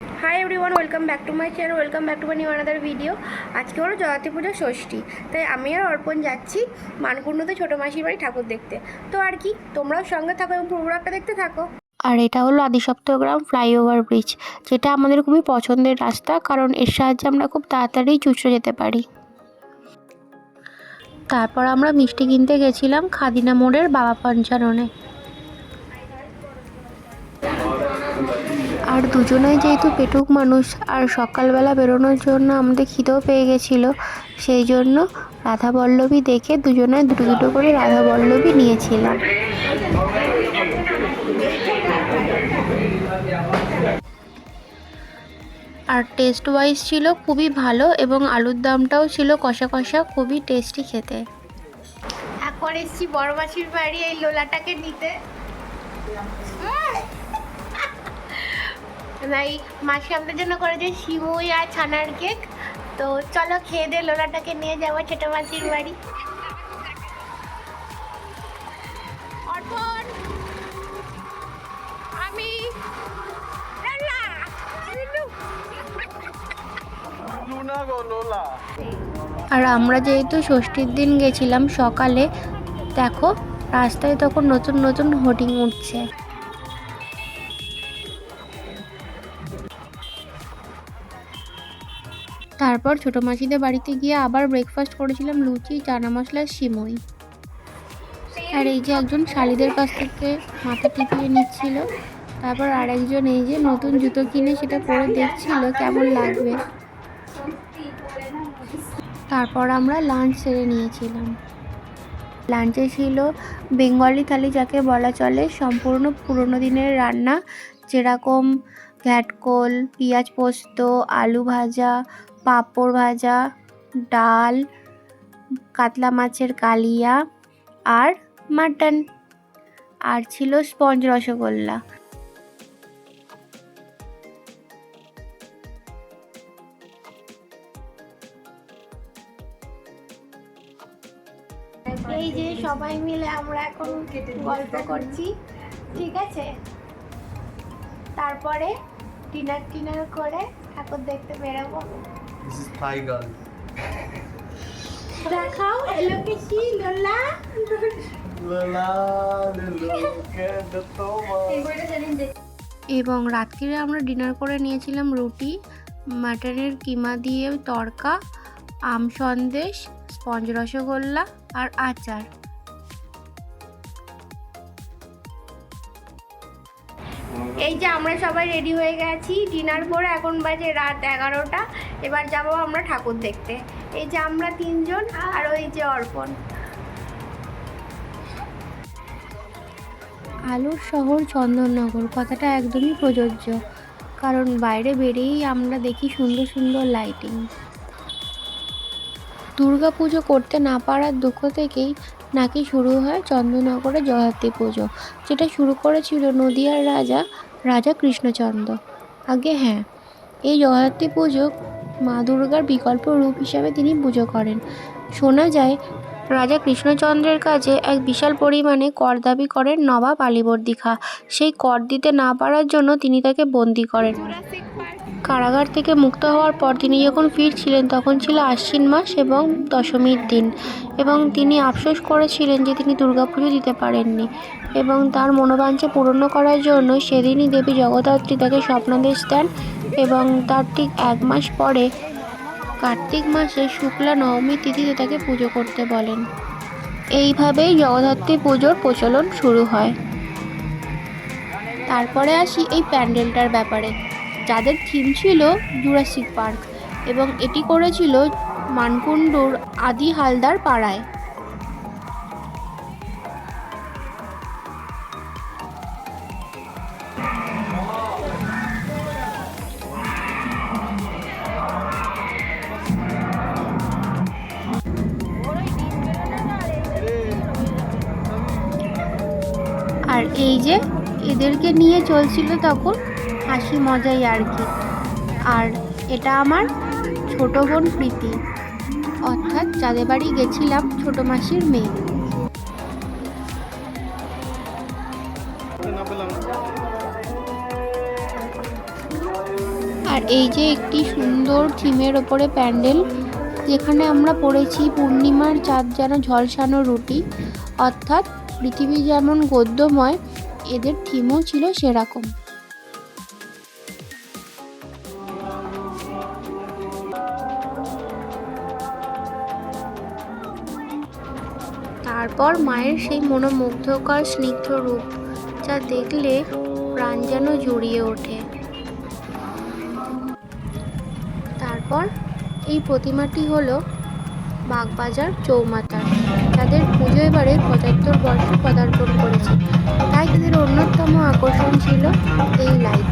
Hi everyone welcome back to my channel welcome back to my new another video আজকে হলো জয়তী পুজো ষষ্ঠী, তাই আমি আর অর্পণ যাচ্ছি মানকুণ্ডতে ছোটো মাসির বাড়ি ঠাকুর দেখতে। তো আর কি, তোমরাও সঙ্গে থাকো এবং প্রোগ্রামটা দেখতে থাকো। আর এটা হলো আদিসপ্তগ্রাম ফ্লাইওভার ব্রিজ, যেটা আমাদের খুবই পছন্দের রাস্তা, কারণ এর সাহায্যে আমরা খুব তাড়াতাড়ি চুচড়ে যেতে পারি। তারপর আমরা মিষ্টি কিনতে গেছিলাম খাদিনা মোড়ের বাবা পঞ্চাননে। আর দুজনেই যেহেতু পেটুক মানুষ, আর সকালবেলা বেরোনোর জন্য আমাদের খিদেও পেয়ে গেছিল, সেই জন্য রাধা বল্লভী দেখে দুজনে দুটো দুটো করে রাধা বল্লভী নিয়েছিলাম। আর টেস্ট ওয়াইজ ছিল খুবই ভালো এবং আলুর দামটাও ছিল কষা কষা, খুবই টেস্টি খেতে। এখন এসছি বড় মাসির বাড়ি এই লোলাটাকে নিতে। এই মাসি আমাদের জন্য করেছে সিমুই আর ছানার কেক। তো চলো খেয়ে দিয়ে লোলাটাকে নিয়ে যাব ছোটো মাসির বাড়ি। আমি আর আমরা যেহেতু ষষ্ঠীর দিন গেছিলাম সকালে দেখো রাস্তায় তখন নতুন নতুন হোর্ডিং উঠছে। তারপর ছোটো মাসিদের বাড়িতে গিয়ে আবার ব্রেকফাস্ট করেছিলাম লুচি, চানা মশলা, সিমই। আর এই যে একজন শালিদের কাছ থেকে মাথা টিপিয়ে নিচ্ছিল, তারপর আরেকজন এই যে নতুন জুতো কিনে সেটা পরে দেখছিল, কেমন লাগবে? তারপর আমরা লাঞ্চ সেরে নিয়েছিলাম। লাঞ্চে ছিল বেঙ্গলি থালি যাকে বলা চলে, সম্পূর্ণ পুরনো দিনের রান্না, যেরকম ঘ্যাটকোল, পেঁয়াজ পোস্ত, আলু ভাজা পাঁপড় ভাজা ডাল কাতলা মাছের কালিয়া আর মাটন। আর ছিল স্পঞ্জ রসগোল্লা। এই যে সবাই মিলে আমরা এখন গল্প করছি ঠিক আছে? তারপরে ডিনার টিনার করে ঠাকুর দেখতে বেরোবো। দিস ইজ থাই গার্ল দেখাও এলো কি লোলা লোলা লুকে দে তোমার এবং রাত্রিরে আমরা ডিনার করে নিয়েছিলাম রুটি মাটনের কিমা দিয়ে তড়কা আম সন্দেশ স্পঞ্জ রসগোল্লা আর আচার। এই যে আমরা সবাই রেডি হয়ে গেছি। ডিনার করে এখন বাজে রাত এগারোটা। এবার যাব আমরা ঠাকুর দেখতে। এই যে আমরা তিনজন আর ওই যে অর্পণ। আলুর শহর চন্দননগর, কথাটা একদমই প্রযোজ্য। কারণ বাইরে বেরিয়েই আমরা দেখি সুন্দর সুন্দর লাইটিং দুর্গা পুজো করতে না পারার দুঃখ থেকেই নাকি শুরু হয় চন্দননগরে জয়ন্তী পুজো। যেটা শুরু করেছিল নদিয়ার রাজা রাজা কৃষ্ণচন্দ্র আগে হ্যাঁ এই জগদ্ধাত্রী পুজো মা দুর্গার বিকল্প রূপ হিসাবে তিনি পুজো করেন। শোনা যায়, রাজা কৃষ্ণচন্দ্রের কাছে এক বিশাল পরিমাণে কর দাবি করেন নবাব আলিবর্দিখা সেই কর দিতে না পারার জন্য তিনি তাকে বন্দি করেন। কারাগার থেকে মুক্ত হওয়ার পর তিনি যখন ফিরছিলেন, তখন ছিল আশ্বিন মাস এবং দশমীর দিন এবং তিনি আফসোস করেছিলেন যে তিনি দুর্গাপুজো দিতে পারেননি এবং তার মনোবাঞ্ছা পূর্ণ করার জন্য সেদিনই দেবী জগদ্ধাত্রী তাকে স্বপ্নাদেশ দেন এবং তার ঠিক এক মাস পরে, কার্তিক মাসে শুক্লা নবমী তিথিতে তাকে পুজো করতে বলেন। এইভাবেই জগদ্ধাত্রী পুজোর প্রচলন শুরু হয়। তারপরে আসি এই প্যান্ডেলটার ব্যাপারে। যাদের থিম ছিল জুরাসিক পার্ক এবং এটি করেছিল মানকুণ্ডুর আদি হালদার পাড়ায়। আর এই যে এদেরকে নিয়ে চলছিল তখন হাসি মজাই আর কি। আর এটা আমার ছোট বোন প্রীতি। অর্থাৎ যাদের বাড়ি গেছিলাম ছোট মাসির মেয়ে। আর এই যে একটি সুন্দর থিমের ওপরে প্যান্ডেল, যেখানে আমরা পড়েছি পূর্ণিমার চাঁদ যেন ঝলসানো রুটি। অর্থাৎ পৃথিবী যেমন গদ্যময়, এদের থিমও ছিল সেরকম। তারপর মায়ের সেই মনোমুগ্ধকর স্নিগ্ধ রূপ যা দেখলে প্রাণ যেন জুড়িয়ে ওঠে। তারপর এই প্রতিমাটি হলো বাগবাজার চৌমাতার। তাদের পুজো এবারে পঁচাত্তর বর্ষ পদার্পণ করেছে। তাই তাদের অন্যতম আকর্ষণ ছিল এই লাইট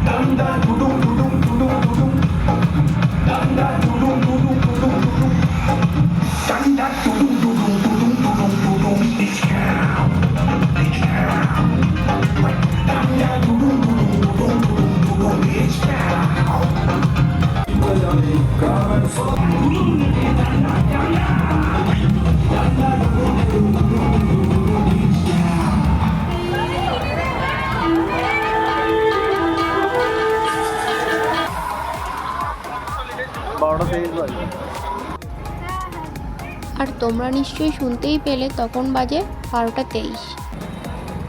আর তোমরা নিশ্চয়ই শুনতেই পেলে তখন বাজে বারোটা তেইশ।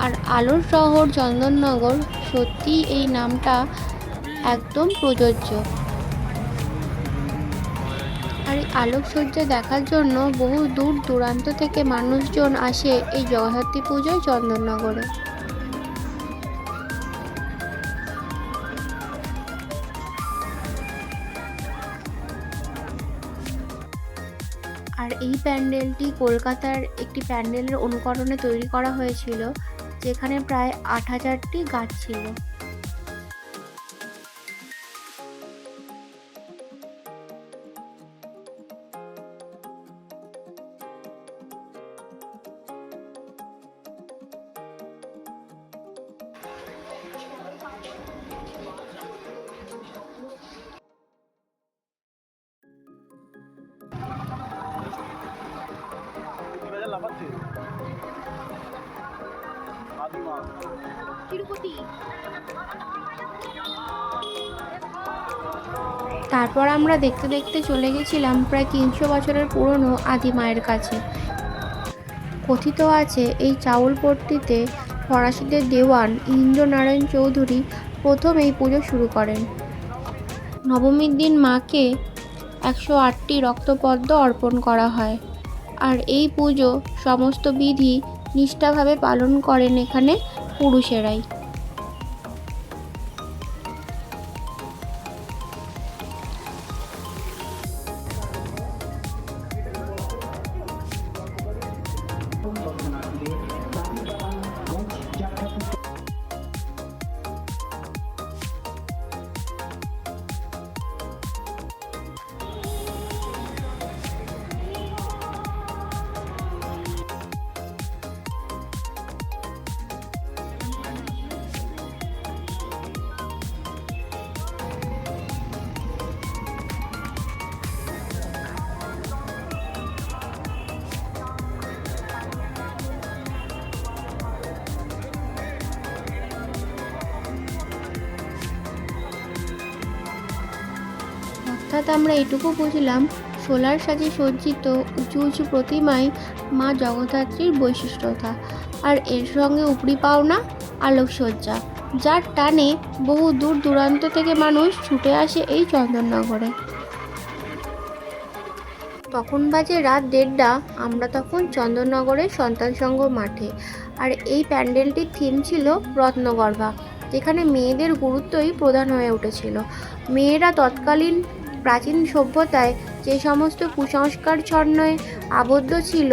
আর আলোর শহর চন্দননগর সত্যি এই নামটা একদম প্রযোজ্য। আর এই আলোকসজ্জা দেখার জন্য বহু দূর দূরান্ত থেকে মানুষজন আসে এই জগদ্ধাত্রী পুজোয় চন্দননগরে। আর এই প্যান্ডেলটি কলকাতার একটি প্যান্ডেলের অনুকরণে তৈরি করা হয়েছিল, যেখানে প্রায় আট হাজারটি গাছ ছিল। তারপর আমরা দেখতে দেখতে চলে গেছিলাম প্রায় তিনশো বছরের পুরনো আদি মায়ের কাছে। কথিত আছে, এই চাউলপট্টিতে ফরাসিদের দেওয়ান ইন্দ্রনারায়ণ চৌধুরী প্রথম এই পুজো শুরু করেন। নবমীর দিন মাকে একশো আটটি রক্তপদ্ম অর্পণ করা হয় আর এই পুজো সমস্ত বিধি নিষ্ঠাভাবে পালন করেন এখানে পুরুষেরাই। অর্থাৎ আমরা এটুকু বুঝলাম, সোলার সাজে সজ্জিত উঁচু উঁচু প্রতিমাই মা জগদ্ধাত্রীর বৈশিষ্ট্যতা। আর এর সঙ্গে উপরি পাওনা আলোকসজ্জা, যার টানে বহু দূর দূরান্ত থেকে মানুষ ছুটে আসে এই চন্দননগরে। তখন বাজে রাত দেড়টা, আমরা তখন চন্দননগরের সন্তান সংঘ মাঠে। আর এই প্যান্ডেলটির থিম ছিল রত্নগর্ভা, যেখানে মেয়েদের গুরুত্বই প্রধান হয়ে উঠেছিল। মেয়েরা তৎকালীন প্রাচীন সভ্যতায় যে সমস্ত কুসংস্কার ছন্নয়ে আবদ্ধ ছিল,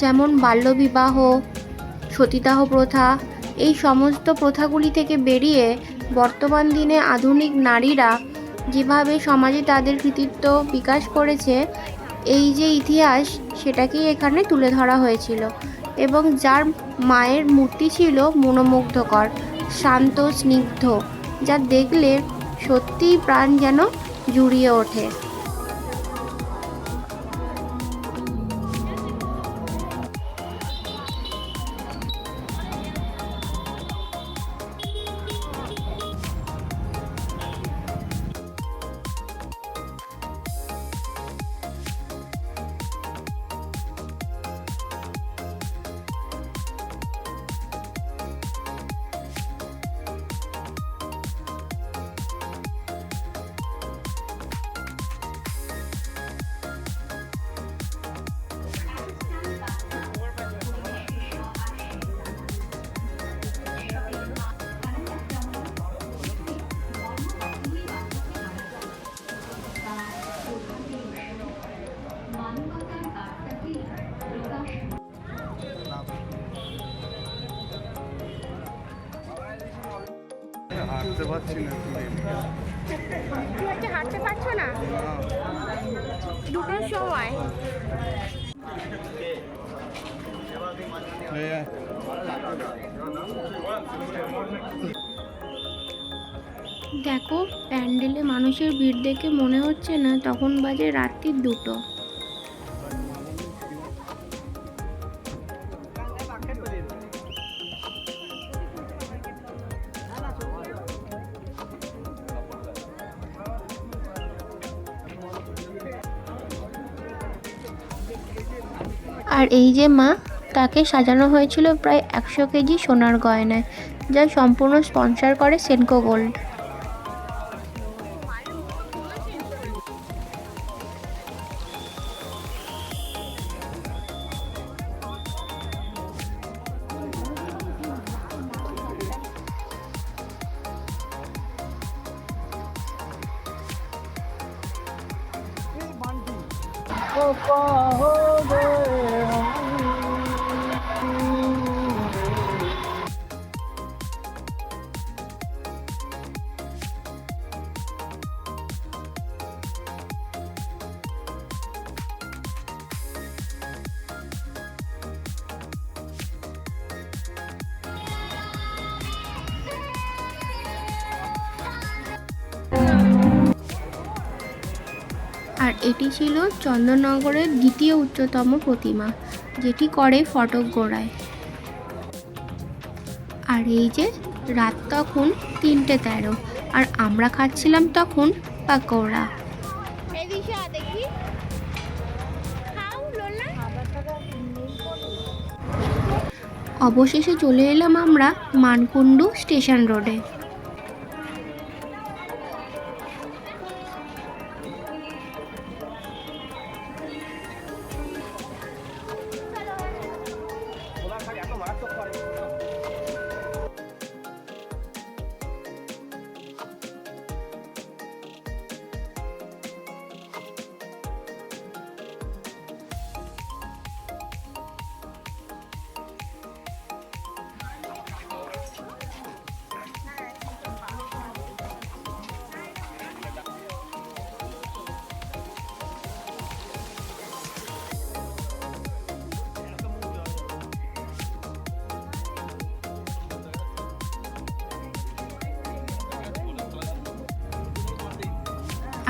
যেমন বাল্যবিবাহ, সতীদাহ প্রথা, এই সমস্ত প্রথাগুলি থেকে বেরিয়ে বর্তমান দিনে আধুনিক নারীরা যেভাবে সমাজে তাদের কৃতিত্ব বিকাশ করেছে, এই যে ইতিহাস সেটাকেই এখানে তুলে ধরা হয়েছিল এবং যার মায়ের মূর্তি ছিল মনোমুগ্ধকর, শান্ত, স্নিগ্ধ, যা দেখলে সত্যিই প্রাণ যেন জুড়িয়ে ওঠে। হাঁটতে পারছি না কি হচ্ছে হাঁটতে পারছ না? দুটোর সময়। দেখো প্যান্ডেলে মানুষের ভিড় দেখে মনে হচ্ছে না তখন বাজে রাত্রির দুটো। আর এই যে মা, তাকে সাজানো হয়েছিল প্রায় একশো কেজি সোনার গয়নায়, যা সম্পূর্ণ স্পন্সর করে সেনকো গোল্ড আর এটি ছিল চন্দননগরের দ্বিতীয় উচ্চতম প্রতিমা, যেটি করে ফটক গোড়ায়। আর এই যে, রাত তখন তিনটে তেরো, আর আমরা খাচ্ছিলাম তখন পাকোড়া। অবশেষে চলে এলাম আমরা মানকুণ্ডু স্টেশন রোডে।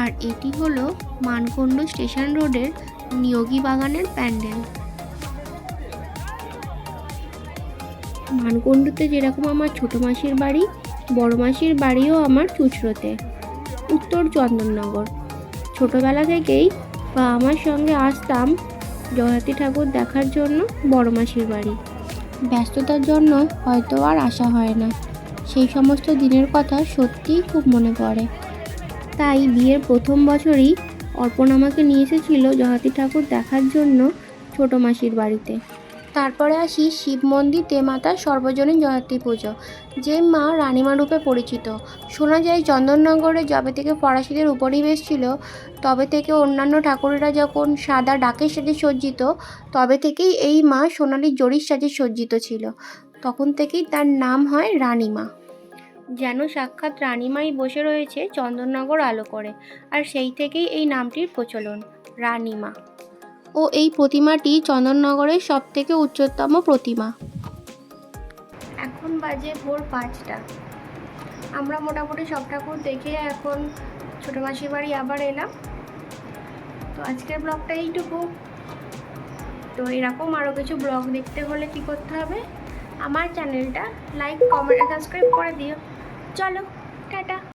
আর এটি হলো মানকুণ্ডু স্টেশন রোডের নিয়োগী বাগানের প্যান্ডেল। মানকুণ্ডুতে যেরকম আমার ছোটো মাসির বাড়ি, বড় মাসির বাড়িও আমার চুচড়োতে উত্তর চন্দননগর। ছোটোবেলা থেকেই বা আমার সঙ্গে আসতাম জয়তী ঠাকুর দেখার জন্য বড় মাসির বাড়ি। ব্যস্ততার জন্য হয়তো আর আসা হয় না। সেই সমস্ত দিনের কথা সত্যিই খুব মনে পড়ে। তাই বিয়ের প্রথম বছরই অর্পণ আমাকে নিয়ে এসেছিল জহাতি ঠাকুর দেখার জন্য ছোট মাসির বাড়িতে। তারপরে আসি শিব মন্দির দেমাতার সর্বজনীন জয়ন্তী পুজো। যে মা রানীমা রূপে পরিচিত। শোনা যায় চন্দননগরে যবে থেকে ফরাসিদের উপনিবেশ ছিল, তবে থেকে অন্যান্য ঠাকুরেরা যখন সাদা ডাকের সাথে সজ্জিত, তবে থেকেই এই মা সোনালি জরির সাজে সজ্জিত ছিল। তখন থেকেই তার নাম হয় রানীমা। যেন সাক্ষাৎ রানীমাই বসে রয়েছে চন্দননগর আলো করে, আর সেই থেকেই এই নামটির প্রচলন, রানীমা। ও এই প্রতিমাটি চন্দননগরের সব থেকে উচ্চতম প্রতিমা। এখন বাজে ভোর পাঁচটা। আমরা মোটামুটি সব ঠাকুর দেখে এখন ছোটো মাসির বাড়ি আবার এলাম। তো আজকের ব্লগটা এইটুকু। তো এরকম আরও কিছু ব্লগ দেখতে হলে কী করতে হবে? আমার চ্যানেলটা লাইক, কমেন্ট, সাবস্ক্রাইব করে দিও। চলো।